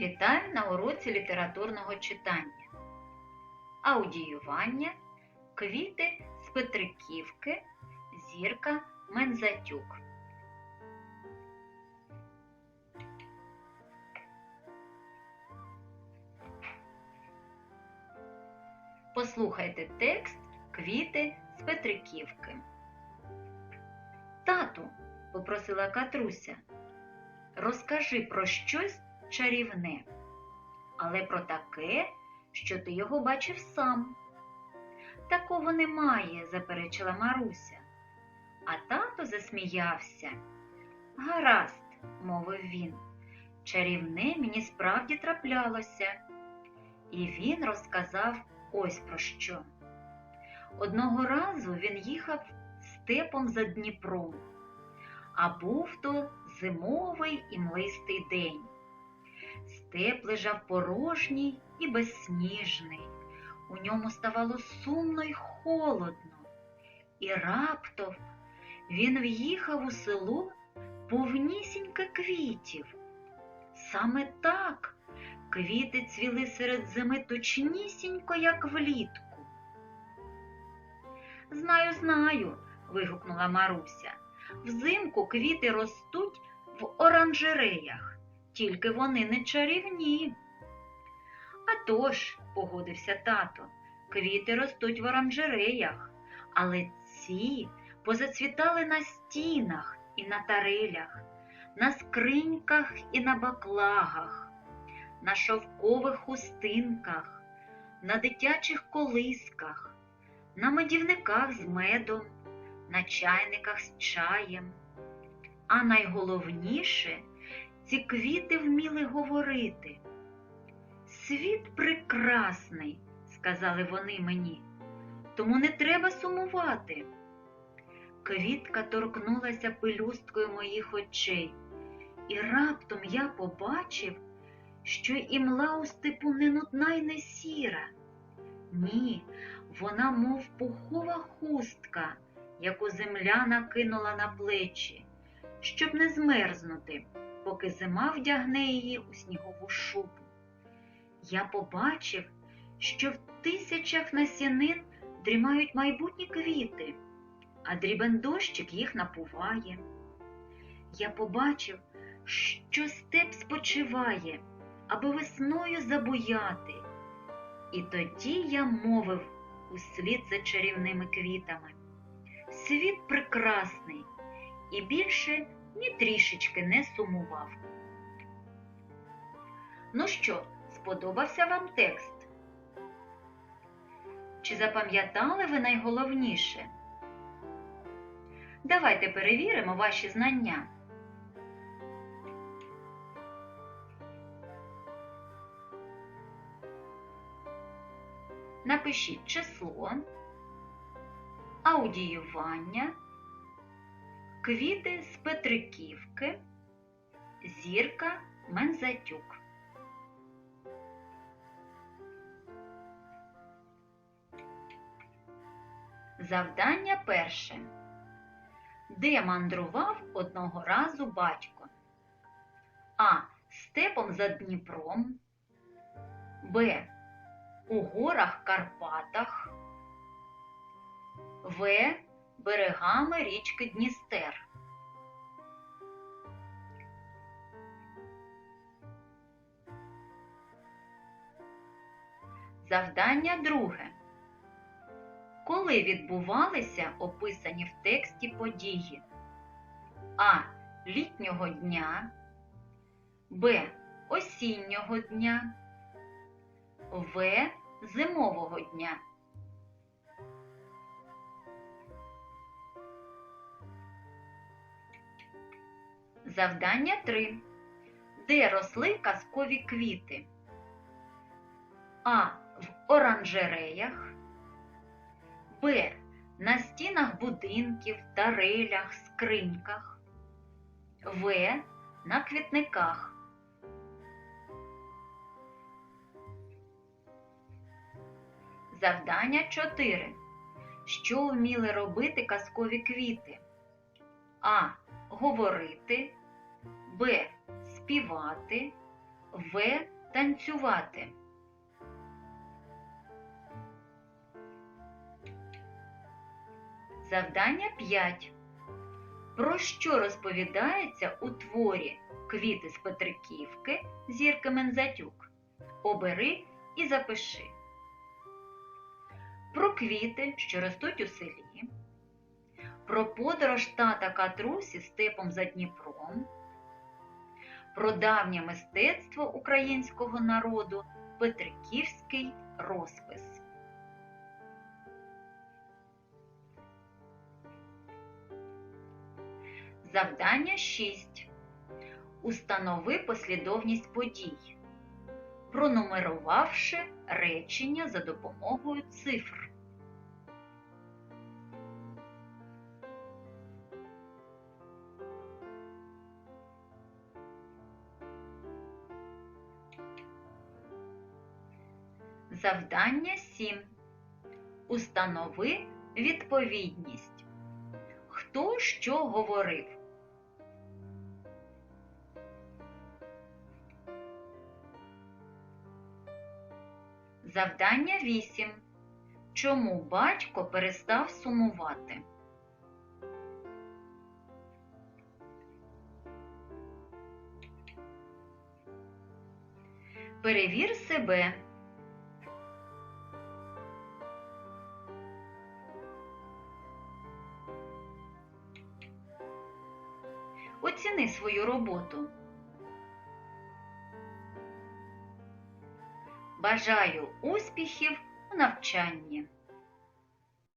Вітаю на уроці літературного читання. Аудіювання, квіти з Петриківки, зірка Мензатюк. Послухайте текст Квіти з Петриківки. Тату, попросила Катруся, розкажи про щось чарівне, але про таке, що ти його бачив сам. Такого немає, заперечила Маруся. А тато засміявся. Гаразд, мовив він, чарівне мені справді траплялося. І він розказав ось про що. Одного разу він їхав степом за Дніпром, а був то зимовий і млистий день. Степ лежав порожній і безсніжний, у ньому ставало сумно й холодно, і раптом він в'їхав у село повнісіньке квітів. Саме так квіти цвіли серед зими точнісінько, як влітку. Знаю, знаю, вигукнула Маруся. Взимку квіти ростуть в оранжереях, тільки вони не чарівні. «А тож», – погодився тато, квіти ростуть в оранжереях, але ці позацвітали на стінах і на тарелях, на скриньках і на баклагах, на шовкових хустинках, на дитячих колисках, на медівниках з медом, на чайниках з чаєм. А найголовніше, ці квіти вміли говорити. Світ прекрасний, сказали вони мені, тому не треба сумувати. Квітка торкнулася пелюсткою моїх очей, і раптом я побачив, що імла у степу не нудна й не сіра. Ні, вона, мов пухова хустка, яку земля накинула на плечі, щоб не змерзнути, поки зима вдягне її у снігову шубу. Я побачив, що в тисячах насінин дрімають майбутні квіти, а дрібен дощик їх напуває. Я побачив, що степ спочиває, аби весною забуяти. І тоді я мовив услід за чарівними квітами. Світ прекрасний і більше ні трішечки не сумував. Ну що, сподобався вам текст? Чи запам'ятали ви найголовніше? Давайте перевіримо ваші знання. Напишіть число, аудіювання, квіти з Петриківки, зірка Мензатюк. Завдання перше. Де мандрував одного разу батько? А. Степом за Дніпром. Б. У горах Карпатах. В. Берегами річки Дністер. Завдання друге. Коли відбувалися описані в тексті події? А. Літнього дня, Б. Осіннього дня, В. Зимового дня. Завдання 3. Де росли казкові квіти? А. В оранжереях. Б. На стінах будинків, тарелях, скриньках. В. На квітниках. Завдання 4. Що вміли робити казкові квіти? А. Говорити. Б. Співати. В. Танцювати. Завдання 5. Про що розповідається у творі Квіти з Петриківки Зірки Мензатюк? Обери і запиши. Про квіти, що ростуть у селі, про подорож тата Катрусі степом за Дніпром, про давнє мистецтво українського народу Петриківський розпис. Завдання 6. Установи послідовність подій, пронумерувавши речення за допомогою цифр. Завдання 7. Установи відповідність. Хто що говорив? Завдання 8. Чому батько перестав сумувати? Перевір себе. Оціни свою роботу. Бажаю успіхів у навчанні!